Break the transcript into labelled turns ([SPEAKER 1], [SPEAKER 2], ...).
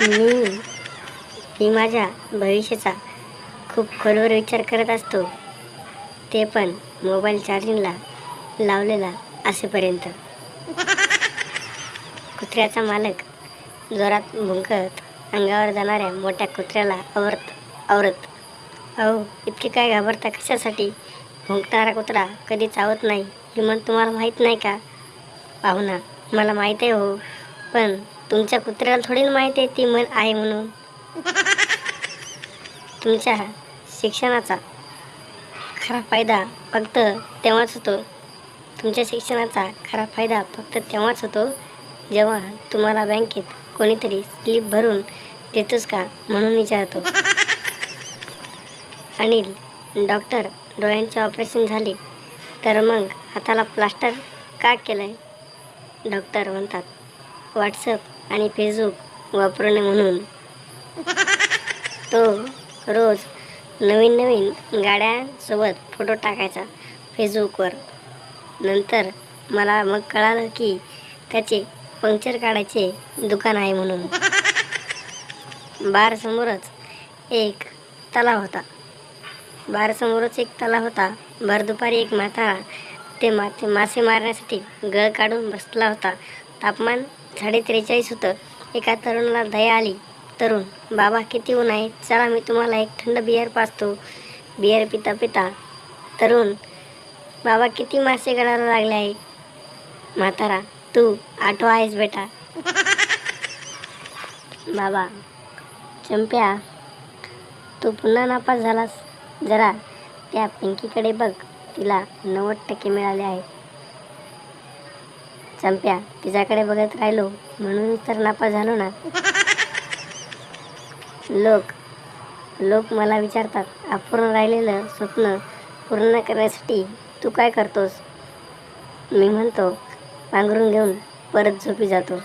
[SPEAKER 1] मी मी माझ्या भविष्याचा खूप खोलवर विचार करत असतो. ते पण मोबाईल चार्जिंगला लावलेला असेपर्यंत. कुत्र्याचा मालक जोरात भुंकत अंगावर जाणाऱ्या मोठ्या कुत्र्याला आवरत आवरत. अहो इतके काय घाबरता कशासाठी? भुंकणारा कुत्रा कधी चावत नाही हे मन तुम्हाला माहीत नाही का? पाहुणा मला माहीत आहे हो. पण तुमच्या कुत्र्याला थोडी ना आहे ती मन आहे म्हणून. तुमच्या शिक्षणाचा खरा फायदा फक्त तेव्हाच होतो. तुमच्या शिक्षणाचा खरा फायदा फक्त तेव्हाच होतो जेव्हा तुम्हाला बँकेत कोणीतरी स्लिप भरून देतोस का म्हणून विचारतो. अनिल डॉक्टर डोळ्यांचे ऑपरेशन झाले तर मग हाताला प्लास्टर का केलं आहे डॉक्टर म्हणतात व्हॉट्सअप आणि फेसबुक वापरू नये म्हणून. तो रोज नवीन नवीन गाड्यांसोबत फोटो टाकायचा फेसबुकवर. नंतर मला मग कळालं की त्याचे पंक्चर काढायचे दुकान आहे म्हणून. बारसमोरच एक तलाव होता. बारसमोरच एक तलाव होता. भर दुपारी एक म्हातारा ते मासे मारण्यासाठी गळ काढून बसला होता. तापमान साडे त्रेचाळीस होतं. एका तरुणाला दया आली. तरुण बाबा किती ऊन आहे? चला मी तुम्हाला एक थंड बियर पाचतो बियर पिता पिता तरुण बाबा किती मासे गळायला लागले आहे? म्हातारा तू आठो आहेस बेटा. बाबा चंप्या तू पुन्हा नापास झालास. जरा त्या पिंकीकडे बघ. तिला नव्वद टक्के मिळाले आहेत. चंप्या तिच्याकडे बघत राहिलो. म्हणून तर नापा झालो ना. लोक लोक मला विचारतात अपूर्ण राहिलेलं स्वप्न पूर्ण करण्यासाठी तू काय करतोस? मी म्हणतो पांघरून घेऊन परत झोपी जातो.